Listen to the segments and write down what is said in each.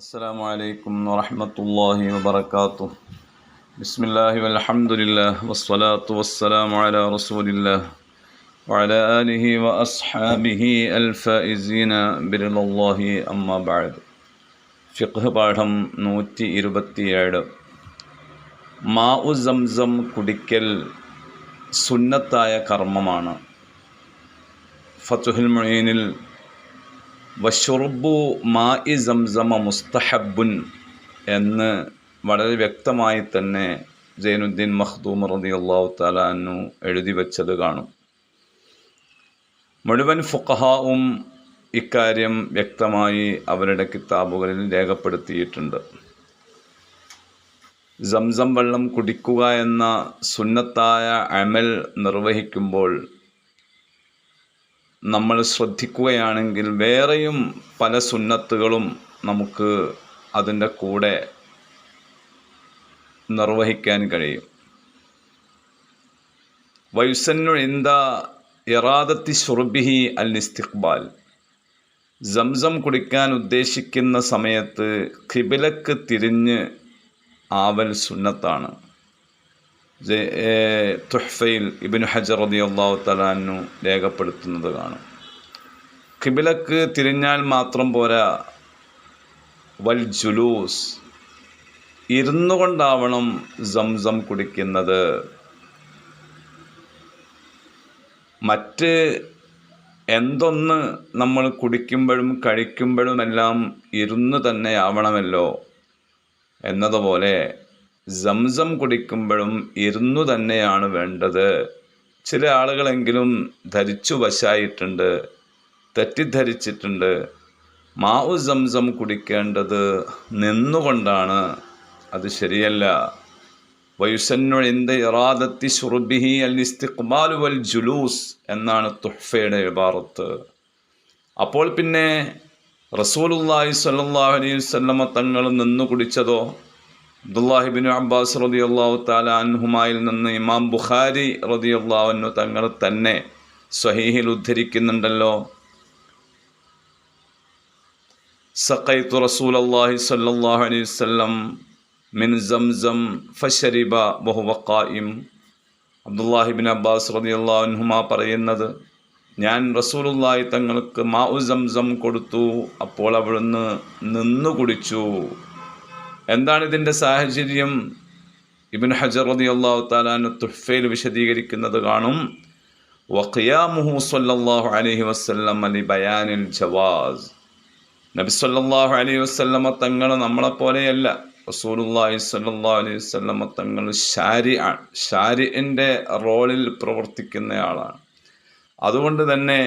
السلام عليكم ورحمة الله وبركاته بسم الله والحمد لله والصلاة والسلام على رسول الله وعلى آله وأصحابه الفائزين برضا الله أما بعد ഫിഖ് പാഠം നൂറ്റി ഇരുപത്തിയേഴ് മാ ഉ സംസം കുടിക്കൽ സുന്നത്തായ കർമ്മമാണ് ഫത്തുഹുൽ മൊയ്നിൽ വഷുർബു മാ ഇ സംസമ മുസ്തഹബുൻ എന്ന് വളരെ വ്യക്തമായി തന്നെ ജൈനുദ്ദീൻ മഖ്ദൂം റതി അള്ളാഹു താലാന്നു എഴുതി വച്ചത് കാണും. മുഴുവൻ ഫുഖഹാവും ഇക്കാര്യം വ്യക്തമായി അവരുടെ കിതാബുകളിൽ രേഖപ്പെടുത്തിയിട്ടുണ്ട്. സംസം വെള്ളം കുടിക്കുക എന്ന സുന്നത്തായ അമൽ നിർവഹിക്കുമ്പോൾ നമ്മൾ ശ്രദ്ധിക്കുകയാണെങ്കിൽ വേറെയും പല സുന്നത്തുകളും നമുക്ക് അതിന്റെ കൂടെ നിർവഹിക്കാൻ കഴിയും. വയുസന്നു ഇന്ത ഇറാദത്തി ഷുർബിഹി അൽ ഇസ്തിഖ്ബാൽ സംസം കുടിക്കാൻ ഉദ്ദേശിക്കുന്ന സമയത്ത് ഖിബിലക്ക് തിരിഞ്ഞ് ആവൽ സുന്നത്താണ്. തുഹ്ഫയിൽ ഇബിൻ ഹജർ റതി അള്ളാഹു തലാനു രേഖപ്പെടുത്തുന്നത് കാണും. കിബിലക്ക് തിരിഞ്ഞാൽ മാത്രം പോരാ വൽ ജുലൂസ്. ഇരുന്നു കൊണ്ടാവണം സംസം കുടിക്കുന്നത്. മറ്റ് എന്തൊന്ന് നമ്മൾ കുടിക്കുമ്പോഴും കഴിക്കുമ്പോഴുമെല്ലാം ഇരുന്ന് തന്നെ ആവണമല്ലോ എന്നതുപോലെ സംസം കുടിക്കുമ്പോഴും ഇരുന്നു തന്നെയാണ് വേണ്ടത്. ചില ആളുകളെങ്കിലും ധരിച്ചു വശായിട്ടുണ്ട് തെറ്റിദ്ധരിച്ചിട്ടുണ്ട്. മാവു സംസം കുടിക്കേണ്ടത് നിന്നുകൊണ്ടാണ്. അത് ശരിയല്ല. വയുസന്നു ഇറാദത്തി ഷുർബിഹി അൽ ഇസ്തിഖ്ബാലു വൽ ജുലൂസ് എന്നാണ് തുഹ്ഫയുടെ ഇബാറത്ത്. അപ്പോൾ പിന്നെ റസൂലുല്ലാഹി സ്വല്ലല്ലാഹു അലൈഹി വസല്ലമ തങ്ങൾ നിന്നു കുടിച്ചതോ? അബ്ദുല്ലാഹിബിൻ അബ്ബാസ് റതി അള്ളാഹു താല അൻഹുമായിൽ നിന്ന് ഇമാം ബുഖാരി റതി അള്ളാഹുനു തങ്ങൾ തന്നെ സ്വഹീഹിൽ ഉദ്ധരിക്കുന്നുണ്ടല്ലോ. സഖൈത്തു റസൂൽ അള്ളാഹി സല്ലാഹു അലൈഹി വല്ലം മിൻ സംസം ഫഷരിബ ബഹുവക്കായിം അബ്ദുല്ലാഹിബിൻ അബ്ബാസ് റതി അള്ളാഹുഹുമ പറയുന്നത് ഞാൻ റസൂലുള്ളാഹി തങ്ങൾക്ക് മാ സംസം കൊടുത്തു അപ്പോൾ അവിടുന്ന് നിന്നു കുടിച്ചു. എന്താണ് ഇതിന്റെ സാഹചര്യം? ഇബിൻ ഹജർ റതി അള്ളാഹു താലാൻ തുഫയിൽ വിശദീകരിക്കുന്നത് കാണും. വഖിയാമുഹു സല്ലല്ലാഹു അലഹി വസല്ലം അലി ബയാനിൽ ജവാസ്. നബി സല്ലല്ലാഹു അലൈഹി വസല്ലമ തങ്ങൾ നമ്മളെപ്പോലെയല്ല റസൂലുള്ളാഹി സല്ലല്ലാഹു അലൈഹി വസല്ലമ തങ്ങൾ ഷാരി ആണ് ഷാരിന്റെ റോളിൽ പ്രവർത്തിക്കുന്നയാളാണ് അതുകൊണ്ട് തന്നെ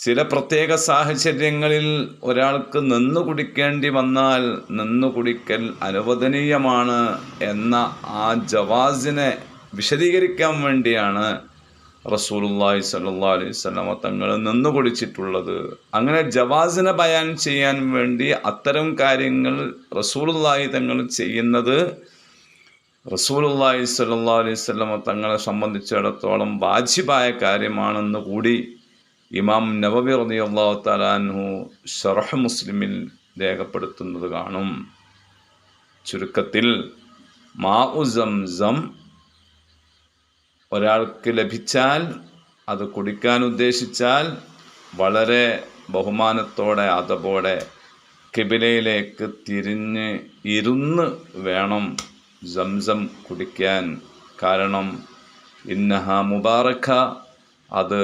ചില പ്രത്യേക സാഹചര്യങ്ങളിൽ ഒരാൾക്ക് നിന്നു കുടിക്കേണ്ടി വന്നാൽ നിന്നു കുടിക്കൽ അനുവദനീയമാണ് എന്ന ആ ജവാസിനെ വിശദീകരിക്കാൻ വേണ്ടിയാണ് റസൂലുല്ലാഹി സല്ലാ അലൈഹി സ്വലമ തങ്ങൾ നിന്നു കുടിച്ചിട്ടുള്ളത്. അങ്ങനെ ജവാസിനെ ബയാൻ ചെയ്യാൻ വേണ്ടി അത്തരം കാര്യങ്ങൾ റസൂലുല്ലാഹി തങ്ങൾ ചെയ്യുന്നത് റസൂലുല്ലാഹി സല്ലാ അലൈഹി സ്വലമ തങ്ങളെ സംബന്ധിച്ചിടത്തോളം വാജിബായ കാര്യമാണെന്ന് കൂടി ഇമാം നവബി റതി അള്ളാഹു തലാൻഹു ഷറഹ് മുസ്ലിമിൽ രേഖപ്പെടുത്തുന്നത് കാണും. ചുരുക്കത്തിൽ മാ സംസം ഒരാൾക്ക് ലഭിച്ചാൽ അത് കുടിക്കാൻ ഉദ്ദേശിച്ചാൽ വളരെ ബഹുമാനത്തോടെ അതപോടെ കിബിലയിലേക്ക് തിരിഞ്ഞ് ഇരുന്ന് വേണം സംസം കുടിക്കാൻ. കാരണം ഇന്നഹ മുബാറക്ക അത്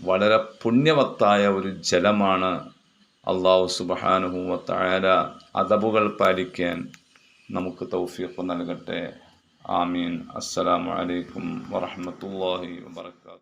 വളരെ പുണ്യവത്തായ ഒരു ജലമാണ് അള്ളാഹു സുബഹാനുഹൂവത്തായ അതബുകൾ പാലിക്കാൻ നമുക്ക് തൗഫീഖ് നൽകട്ടെ. ആമീൻ. അസ്സലാമു അലൈക്കും വറഹമത്തല്ലാഹി വാത്തു